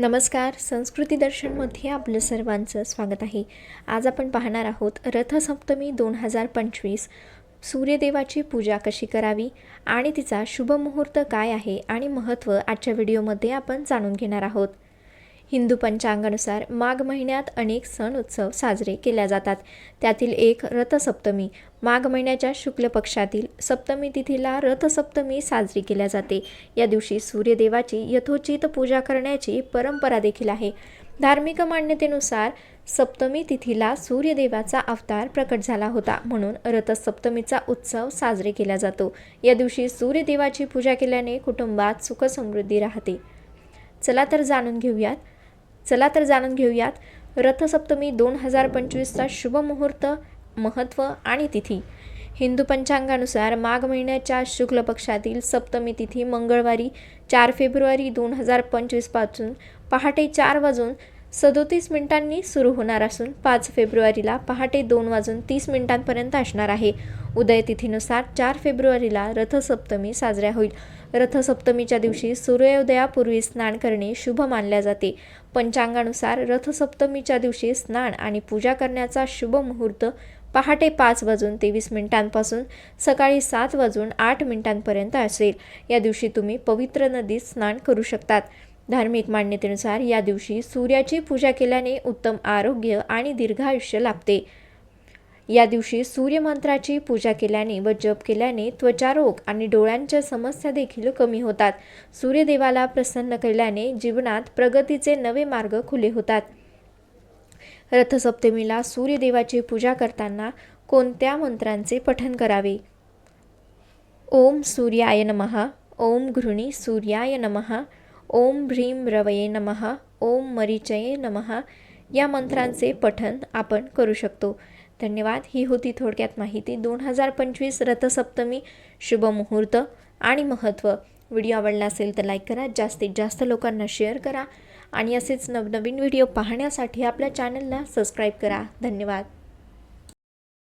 नमस्कार संस्कृती दर्शनमध्ये आपलं सर्वांचं स्वागत आहे. आज आपण पाहणार आहोत रथसप्तमी दोन हजार पंचवीस. सूर्यदेवाची पूजा कशी करावी आणि तिचा शुभ मुहूर्त काय आहे आणि महत्त्व आजच्या व्हिडिओमध्ये आपण जाणून घेणार आहोत. हिंदू पंचांगानुसार माघ महिन्यात अनेक सण उत्सव साजरे केल्या जातात. त्यातील एक रथसप्तमी. माघ महिन्याच्या शुक्ल पक्षातील सप्तमी तिथीला रथसप्तमी साजरी केल्या जाते. या दिवशी सूर्यदेवाची यथोचित पूजा करण्याची परंपरा देखील आहे. धार्मिक मान्यतेनुसार सप्तमी तिथीला सूर्यदेवाचा अवतार प्रकट झाला होता म्हणून रथसप्तमीचा उत्सव साजरे केला जातो. या दिवशी सूर्यदेवाची पूजा केल्याने कुटुंबात सुखसमृद्धी राहते. चला तर जाणून घेऊयात चला तर जाणून घेऊयात. रथसप्तमी दोन हजार पंचवीसचा शुभमुहूर्त महत्त्व आणि तिथी. हिंदू पंचांगानुसार माघ महिन्याच्या शुक्ल पक्षातील सप्तमी तिथी मंगळवारी चार फेब्रुवारी दोन हजार पंचवीसपासून पहाटे चार वाजून सदोतीस मिनिटांनी सुरू होणार असून पाच फेब्रुवारीला पहाटे दोन वाजून तीस मिनिटांपर्यंत असणार आहे. उदयतिथीनुसार चार फेब्रुवारीला रथसप्तमी साजऱ्या होईल. रथसप्तमीच्या दिवशी सूर्योदयापूर्वी स्नान करणे शुभ मानल्या जाते. पंचांगानुसार रथसप्तमीच्या दिवशी स्नान आणि पूजा करण्याचा शुभ मुहूर्त पहाटे पाच वाजून तेवीस मिनिटांपासून सकाळी सात वाजून आठ मिनिटांपर्यंत असेल. या दिवशी तुम्ही पवित्र नदीत स्नान करू शकतात. धार्मिक मान्यतेनुसार या दिवशी सूर्याची पूजा केल्याने उत्तम आरोग्य आणि दीर्घायुष्य लाभते. या दिवशी सूर्यमंत्राची पूजा केल्याने व जप केल्याने त्वचारोग आणि डोळ्यांच्या समस्या देखील कमी होतात. सूर्यदेवाला प्रसन्न केल्याने जीवनात प्रगतीचे नवे मार्ग खुले होतात. रथसप्तमीला सूर्यदेवाची पूजा करताना कोणत्या मंत्रांचे पठन करावे? ओम सूर्याय नमः ओम घृणी सूर्याय नमः ओम भ्रीम रवये नमः ओम मरीचये नमः या मंत्रांचे पठन आपण करू शकतो. धन्यवाद. ही होती थोडक्यात माहिती. दोन हजार पंचवीस रथसप्तमी शुभ मुहूर्त आणि महत्त्व व्हिडिओ आवडला असेल तर लाईक करा. जास्तीत जास्त लोकांना शेअर करा. आणि असेच नवनवीन व्हिडिओ पाहण्यासाठी आपल्या चॅनलला सबस्क्राईब करा. धन्यवाद.